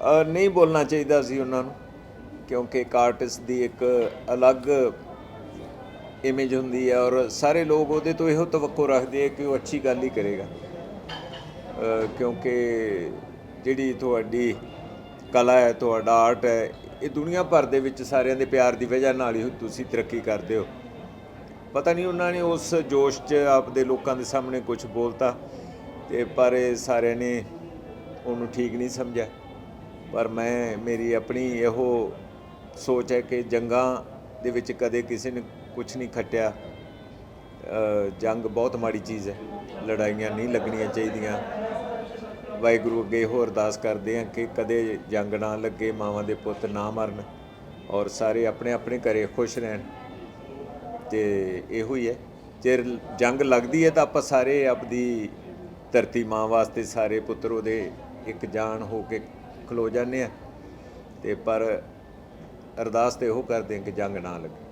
ਨਹੀਂ ਬੋਲਣਾ ਚਾਹੀਦਾ ਸੀ ਉਹਨਾਂ ਨੂੰ, ਕਿਉਂਕਿ ਇੱਕ ਆਰਟਿਸਟ ਦੀ ਇੱਕ ਅਲੱਗ ਇਮੇਜ ਹੁੰਦੀ ਹੈ ਔਰ ਸਾਰੇ ਲੋਕ ਉਹਦੇ ਤੋਂ ਇਹੋ ਤਵੱਕੋ ਰੱਖਦੇ ਆ ਕਿ ਉਹ ਅੱਛੀ ਗੱਲ ਹੀ ਕਰੇਗਾ। ਕਿਉਂਕਿ ਜਿਹੜੀ ਤੁਹਾਡੀ ਕਲਾ ਹੈ, ਤੁਹਾਡਾ ਆਰਟ ਹੈ, ਇਹ ਦੁਨੀਆ ਭਰ ਦੇ ਵਿੱਚ ਸਾਰਿਆਂ ਦੇ ਪਿਆਰ ਦੀ ਵਜ੍ਹਾ ਨਾਲ ਹੀ ਤੁਸੀਂ ਤਰੱਕੀ ਕਰਦੇ ਹੋ। ਪਤਾ ਨਹੀਂ ਉਹਨਾਂ ਨੇ ਉਸ ਜੋਸ਼ 'ਚ ਆਪਦੇ ਲੋਕਾਂ ਦੇ ਸਾਹਮਣੇ ਕੁਝ ਬੋਲਤਾ, ਤੇ ਪਰ ਸਾਰਿਆਂ ਨੇ ਉਹਨੂੰ ਠੀਕ ਨਹੀਂ ਸਮਝਿਆ। ਪਰ ਮੈਂ, ਮੇਰੀ ਆਪਣੀ ਇਹੋ ਸੋਚ ਹੈ ਕਿ ਜੰਗਾਂ ਦੇ ਵਿੱਚ ਕਦੇ ਕਿਸੇ ਨੇ ਕੁਝ ਨਹੀਂ ਖੱਟਿਆ। ਜੰਗ ਬਹੁਤ ਮਾੜੀ ਚੀਜ਼ ਹੈ। ਲੜਾਈਆਂ ਨਹੀਂ ਲੱਗਣੀਆਂ ਚਾਹੀਦੀਆਂ। ਵਾਹਿਗੁਰੂ ਅੱਗੇ ਇਹੋ ਅਰਦਾਸ ਕਰਦੇ ਹਾਂ ਕਿ ਕਦੇ ਜੰਗ ਨਾ ਲੱਗੇ, ਮਾਵਾਂ ਦੇ ਪੁੱਤ ਨਾ ਮਰਨ ਔਰ ਸਾਰੇ ਆਪਣੇ ਆਪਣੇ ਘਰੇ ਖੁਸ਼ ਰਹਿਣ। ਤੇ ਇਹੋ ਹੀ ਹੈ। ਜੇ ਜੰਗ ਲੱਗਦੀ ਹੈ ਤਾਂ ਆਪਾਂ ਸਾਰੇ ਆਪਦੀ ਧਰਤੀ ਮਾਂ ਵਾਸਤੇ ਸਾਰੇ ਪੁੱਤਰ ਉਹਦੇ ਇੱਕ ਜਾਨ ਹੋ ਕੇ ਖਲੋ ਜਾਂਦੇ ਆ। ਤੇ ਪਰ ਅਰਦਾਸ ਤੇ ਉਹ ਕਰਦੇ ਹਾਂ ਕਿ ਜੰਗ ਨਾ ਲੱਗੇ।